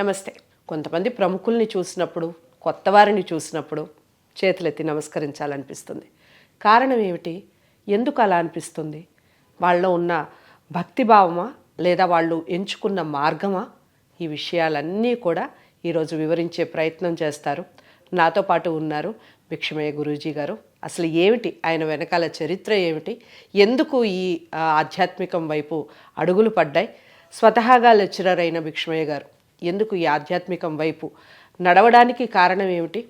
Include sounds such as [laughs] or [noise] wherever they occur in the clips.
నమస్తే. కొంతమంది ప్రముఖుల్ని చూసినప్పుడు కొత్త వారిని చూసినప్పుడు చేతులెత్తి నమస్కరించాలనిపిస్తుంది. కారణం ఏమిటి? ఎందుకు అలా అనిపిస్తుంది? వాళ్ళలో ఉన్న భక్తిభావమా? లేదా వాళ్ళు ఎంచుకున్న మార్గమా? ఈ విషయాలన్నీ కూడా ఈరోజు వివరించే ప్రయత్నం చేస్తారు. నాతో పాటు ఉన్నారు భిక్షమయ్య గురూజీ గారు. అసలు ఏమిటి? ఆయన వెనకాల చరిత్ర ఏమిటి? ఎందుకు ఈ ఆధ్యాత్మికం వైపు అడుగులు పడ్డాయి? స్వతహాగా లెక్చరర్ అయిన భిక్షమయ్య గారు ఎందుకు ఈ ఆధ్యాత్మికం వైపు నడవడానికి కారణం ఏమిటి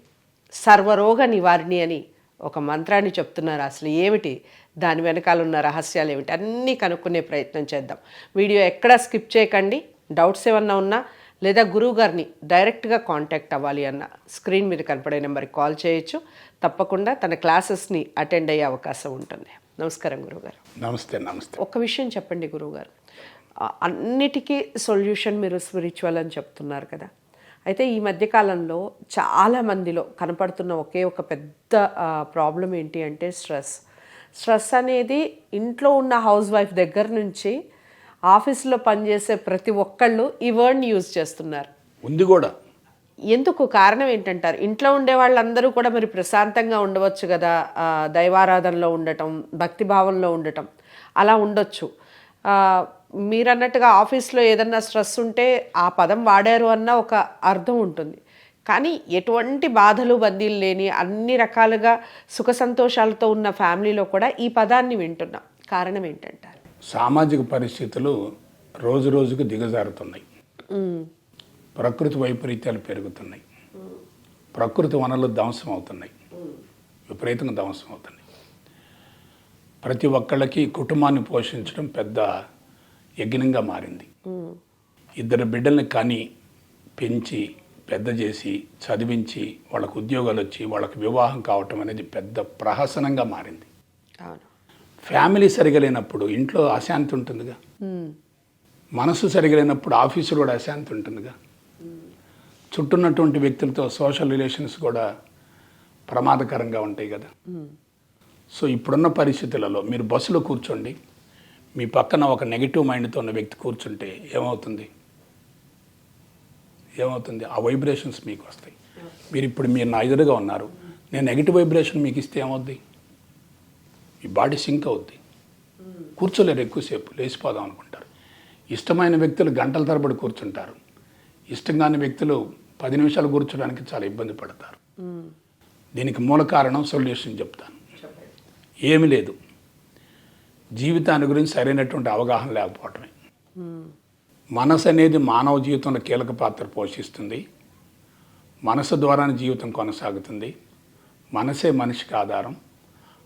సర్వరోగ నివారిణి అని ఒక మంత్రాన్ని చెప్తున్నారు అసలు ఏమిటి? దాని వెనకాల ఉన్న రహస్యాలు ఏమిటి? అన్నీ కనుక్కునే ప్రయత్నం చేద్దాం. వీడియో ఎక్కడా స్కిప్ చేయకండి. డౌట్స్ ఏమన్నా ఉన్నా లేదా గురువు గారిని డైరెక్ట్గా కాంటాక్ట్ అవ్వాలి అన్న స్క్రీన్ మీద కనపడే నెంబర్కి కాల్ చేయొచ్చు. తప్పకుండా తన క్లాసెస్ని అటెండ్ అయ్యే అవకాశం ఉంటుంది. నమస్కారం గురువుగారు. నమస్తే నమస్తే. ఒక్క విషయం చెప్పండి గురువుగారు. అన్నిటికీ సొల్యూషన్ మీరు స్పిరిచువల్ అని చెప్తున్నారు కదా. అయితే ఈ మధ్యకాలంలో చాలా మందిలో కనపడుతున్న ఒకే ఒక పెద్ద ప్రాబ్లం ఏంటి అంటే స్ట్రెస్. స్ట్రెస్ అనేది ఇంట్లో ఉన్న హౌస్ వైఫ్ దగ్గర నుంచి ఆఫీస్లో పనిచేసే ప్రతి ఒక్కళ్ళు ఈ వర్డ్ని యూజ్ చేస్తున్నారు. ఉంది కూడా. ఎందుకు? కారణం ఏంటంటారు? ఇంట్లో ఉండే వాళ్ళందరూ కూడా మరి ప్రశాంతంగా ఉండవచ్చు కదా. దైవారాధనలో ఉండటం భక్తి భావంలో ఉండటం. అలా ఉండొచ్చు. మీరన్నట్టుగా ఆఫీస్లో ఏదన్నా స్ట్రెస్ ఉంటే ఆ పదం వాడారు అన్న ఒక అర్థం ఉంటుంది. కానీ ఎటువంటి బాధలు బందీలు లేని అన్ని రకాలుగా సుఖ సంతోషాలతో ఉన్న ఫ్యామిలీలో కూడా ఈ పదాన్ని వింటున్నాం. కారణం ఏంటంటారు? సామాజిక పరిస్థితులు రోజు రోజుకు దిగజారుతున్నాయి. ప్రకృతి వైపరీత్యాలు పెరుగుతున్నాయి. ప్రకృతి వనరులు ధ్వంసం అవుతున్నాయి. విపరీతంగా ధ్వంసం అవుతున్నాయి. ప్రతి ఒక్కళ్ళకి కుటుంబాన్ని పోషించడం పెద్ద యజ్ఞంగా మారింది. ఇద్దరు బిడ్డల్ని కని పెంచి పెద్ద చేసి చదివించి వాళ్ళకు ఉద్యోగాలు వచ్చి వాళ్ళకి వివాహం కావటం అనేది పెద్ద ప్రహసనంగా మారింది. ఫ్యామిలీ సరిగా లేనప్పుడు ఇంట్లో అశాంతి ఉంటుందిగా. మనసు సరిగా లేనప్పుడు ఆఫీసులో కూడా అశాంతి ఉంటుందిగా. చుట్టూన్నటువంటి వ్యక్తులతో సోషల్ రిలేషన్స్ కూడా ప్రమాదకరంగా ఉంటాయి కదా. సో ఇప్పుడున్న పరిస్థితులలో మీరు బస్సులో కూర్చోండి. మీ పక్కన ఒక నెగిటివ్ మైండ్తో ఉన్న వ్యక్తి కూర్చుంటే ఏమవుతుంది? ఏమవుతుంది? ఆ వైబ్రేషన్స్ మీకు వస్తాయి. మీరు ఇప్పుడు మీరు నా ఎదురుగా ఉన్నారు. నేను నెగిటివ్ వైబ్రేషన్ మీకు ఇస్తే ఏమవుద్ది? మీ బాడీ సింక్ అవుద్ది. కూర్చోలేరు ఎక్కువసేపు లేచిపోదాం అనుకుంటారు. ఇష్టమైన వ్యక్తులు గంటల తరబడి కూర్చుంటారు. ఇష్టం కాని వ్యక్తులు పది నిమిషాలు కూర్చోడానికి చాలా ఇబ్బంది పడతారు. దీనికి మూల కారణం సొల్యూషన్ చెప్తాను. ఏమీ లేదు. జీవితాన్ని గురించి సరైనటువంటి అవగాహన లేకపోవటమే. మనసు అనేది మానవ జీవితంలో కీలక పాత్ర పోషిస్తుంది. మనసు ద్వారానే జీవితం కొనసాగుతుంది. మనసే మనిషికి ఆధారం.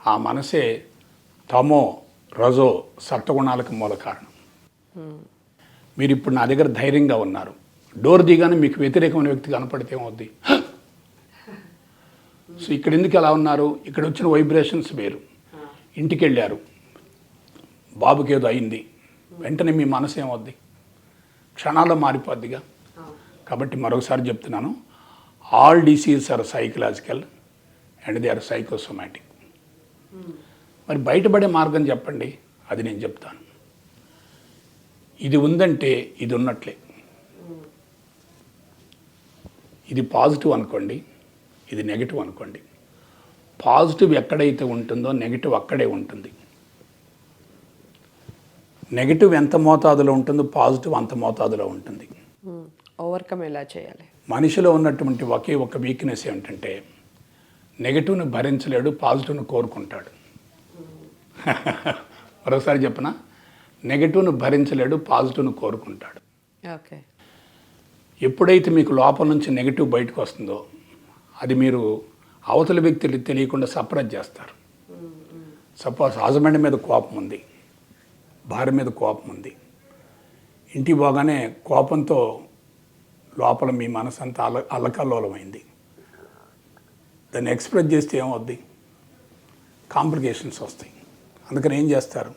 ఆ మనసే తమో రజో సత్వగుణాలకు మూల కారణం. మీరు ఇప్పుడు నా దగ్గర ధైర్యంగా ఉన్నారు. డోర్ దిగానే మీకు వ్యతిరేకమైన వ్యక్తి కనపడితే ఏమవుద్ది? సో ఇక్కడ ఎందుకు ఎలా ఉన్నారు? ఇక్కడ వచ్చిన వైబ్రేషన్స్ వేరు. ఇంటికి వెళ్ళారు బాబుకి ఏదో అయింది వెంటనే మీ మనసు ఏమవుద్ది? క్షణాల్లో మారిపోద్దిగా. కాబట్టి మరొకసారి చెప్తున్నాను. All disease are psychological and they are psychosomatic మరి బయటపడే మార్గం చెప్పండి. అది నేను చెప్తాను. ఇది ఉందంటే ఇది ఉన్నట్లే. ఇది పాజిటివ్ అనుకోండి. ఇది నెగిటివ్ అనుకోండి. పాజిటివ్ ఎక్కడైతే ఉంటుందో నెగిటివ్ అక్కడే ఉంటుంది. నెగిటివ్ ఎంత మోతాదులో ఉంటుందో పాజిటివ్ అంత మోతాదులో ఉంటుంది. ఓవర్కమ్ ఎలా చేయాలి? మనిషిలో ఉన్నటువంటి ఒకే ఒక వీక్నెస్ ఏమిటంటే నెగిటివ్ని భరించలేడు పాజిటివ్ని కోరుకుంటాడు. [laughs] మరోసారి చెప్పనా? నెగిటివ్ను భరించలేడు పాజిటివ్ను కోరుకుంటాడు. ఓకే ఎప్పుడైతే మీకు లోపల నుంచి నెగిటివ్ బయటకు వస్తుందో అది మీరు అవతల వ్యక్తులు తెలియకుండా సప్రెస్ చేస్తారు. సపోజ్ హస్బెండ్ మీద కోపం ఉంది. భార్య మీద కోపం ఉంది. ఇంటికి పోగానే కోపంతో లోపల మీ మనసు అంతా అల్ల అల్లకల్లోలమైంది దాన్ని ఎక్స్ప్రెస్ చేస్తే ఏమవుద్ది? కాంప్లికేషన్స్ వస్తాయి. అందుకని ఏం చేస్తారు?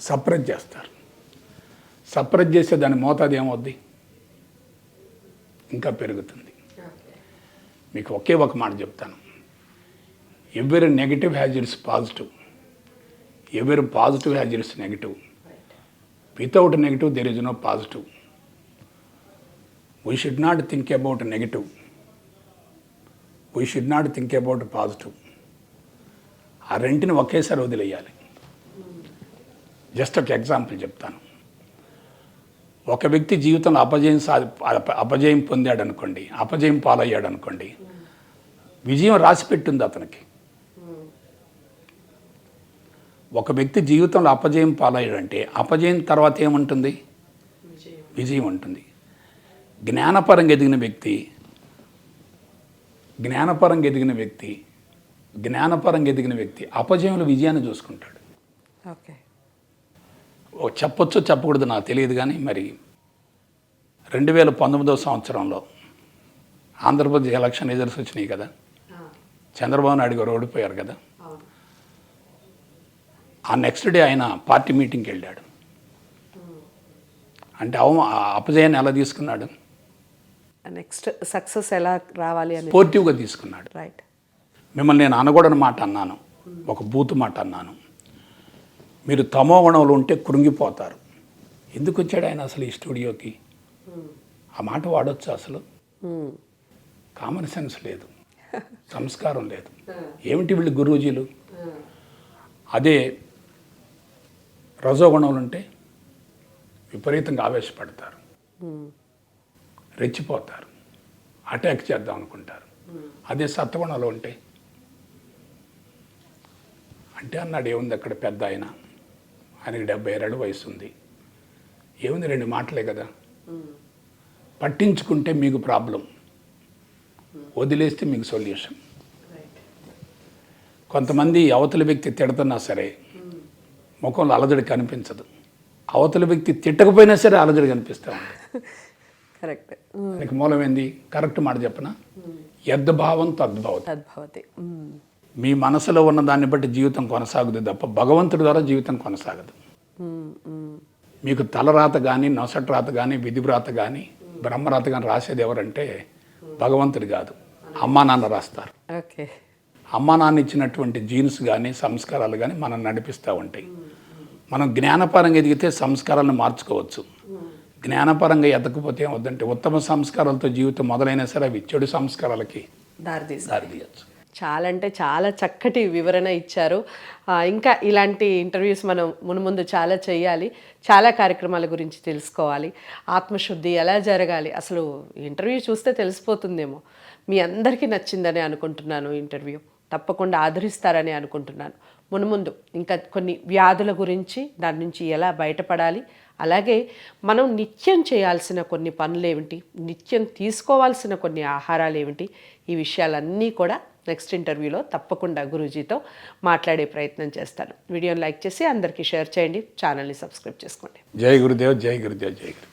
సప్రెస్ చేస్తారు. సప్రెస్ చేస్తే దాని మోతాదు ఏమవుద్ది? ఇంకా పెరుగుతుంది. మీకు ఒకే ఒక మాట చెప్తాను. ఎవరి నెగిటివ్ హ్యాజ్ ఇట్స్ పాజిటివ్. ఎవరి positive has its negative? Without negative there is no positive we should not think about negative we should not think about positive ఆ రెంటిని ఒకేసారి వదిలేయాలి. జస్ట్ ఒక ఎగ్జాంపుల్ చెప్తాను. ఒక వ్యక్తి జీవితంలో అపజయం సాధి అపజయం పొందాడు అనుకోండి అపజయం పాలయ్యాడు అనుకోండి విజయం రాసి పెట్టింది అతనికి. ఒక వ్యక్తి జీవితంలో అపజయం పాలయ్యాడంటే అపజయం తర్వాత ఏముంటుంది? విజయం ఉంటుంది. జ్ఞానపరంగా ఎదిగిన వ్యక్తి జ్ఞానపరంగా ఎదిగిన వ్యక్తి జ్ఞానపరంగా ఎదిగిన వ్యక్తి అపజయంలో విజయాన్ని చూసుకుంటాడు. ఓకే. ఓ చెప్పొచ్చో చెప్పకూడదు నాకు తెలియదు కానీ మరి రెండు వేల పంతొమ్మిదవ సంవత్సరంలో ఆంధ్రప్రదేశ్ ఎలక్షన్ రిజల్ట్స్ వచ్చినాయి కదా. చంద్రబాబు నాయుడు గారు ఓడిపోయారు కదా. ఆ నెక్స్ట్ డే ఆయన పార్టీ మీటింగ్కి వెళ్ళాడు. అంటే అవ అపజయాన్ని ఎలా తీసుకున్నాడు? నెక్స్ట్ సక్సెస్ ఎలా రావాలి అని. స్పోర్టివ్గా తీసుకున్నాడు. రైట్ మిమ్మల్ని నేను అనకూడని మాట అన్నాను. ఒక బూతు మాట అన్నాను. మీరు తమో గుణంలో ఉంటే కృంగిపోతారు. ఎందుకు వచ్చాడు ఆయన అసలు ఈ స్టూడియోకి? ఆ మాట వాడొచ్చు అసలు. కామన్ సెన్స్ లేదు. [laughs] సంస్కారం లేదు. ఏమిటి వీళ్ళు గురూజీలు? అదే రజోగుణంలో ఉంటే విపరీతంగా ఆవేశపడతారు. రెచ్చిపోతారు. అటాక్ చేద్దాం అనుకుంటారు. అదే సత్వగుణంలో ఉంటే. అంటే అన్నాడు ఏముంది అక్కడ పెద్ద ఆయన? ఆయనకి డెబ్బై ఏళ్ళు వయసు ఉంది. ఏముంది రెండు మాటలే కదా? పట్టించుకుంటే మీకు ప్రాబ్లం. వదిలేస్తే మీకు సొల్యూషన్. కొంతమంది అవతల వ్యక్తి తిడుతున్నా సరే ముఖంలో అలజడి కనిపించదు. అవతల వ్యక్తి తిట్టకపోయినా సరే అలజడి కనిపిస్తూ కరెక్ట్. దానికి మూలం ఏంది? కరెక్ట్ మాట చెప్పన? యద్భావం తద్భావం తద్భవతి. మీ. మనసులో ఉన్న దాన్ని బట్టి జీవితం కొనసాగుతుంది తప్ప భగవంతుడి ద్వారా జీవితం కొనసాగదు. మీకు తలరాత కానీ నొసటి రాత కానీ విధివ్రాత కానీ బ్రహ్మరాత కానీ రాసేది ఎవరంటే భగవంతుడు కాదు. అమ్మా నాన్న రాస్తారు. ఓకే. అమ్మా నాన్న ఇచ్చినటువంటి జీన్స్ కానీ సంస్కారాలు కానీ మనం నడిపిస్తూ ఉంటాయి. మనం జ్ఞానపరంగా ఎదిగితే సంస్కారాలను మార్చుకోవచ్చు. జ్ఞానపరంగా ఎదకపోతే ఏమవుద్దంటే ఉత్తమ సంస్కారాలతో జీవితం మొదలైనా సరే అవి చెడు సంస్కారాలకి దారి తీయచ్చు చాలా అంటే చాలా చక్కటి వివరణ ఇచ్చారు. ఇంకా ఇలాంటి ఇంటర్వ్యూస్ మనం మునుముందు చాలా చేయాలి. చాలా కార్యక్రమాల గురించి తెలుసుకోవాలి. ఆత్మశుద్ధి ఎలా జరగాలి? అసలు ఇంటర్వ్యూ చూస్తే తెలిసిపోతుందేమో. మీ అందరికీ నచ్చిందని అనుకుంటున్నాను ఇంటర్వ్యూ. తప్పకుండా ఆదరిస్తారని అనుకుంటున్నాను. మునుముందు. ఇంకా కొన్ని వ్యాధుల గురించి దాని నుంచి ఎలా బయటపడాలి? అలాగే మనం నిత్యం చేయాల్సిన కొన్ని పనులు ఏమిటి నిత్యం తీసుకోవాల్సిన కొన్ని ఆహారాలు ఏమిటి ఈ విషయాలన్నీ కూడా నెక్స్ట్ ఇంటర్వ్యూలో తప్పకుండా గురూజీతో మాట్లాడే ప్రయత్నం చేస్తాను. వీడియోని లైక్ చేసి అందరికీ షేర్ చేయండి. ఛానల్ని సబ్స్క్రైబ్ చేసుకోండి. జై గురుదేవ్ జై గురుదేవ్ జై గురు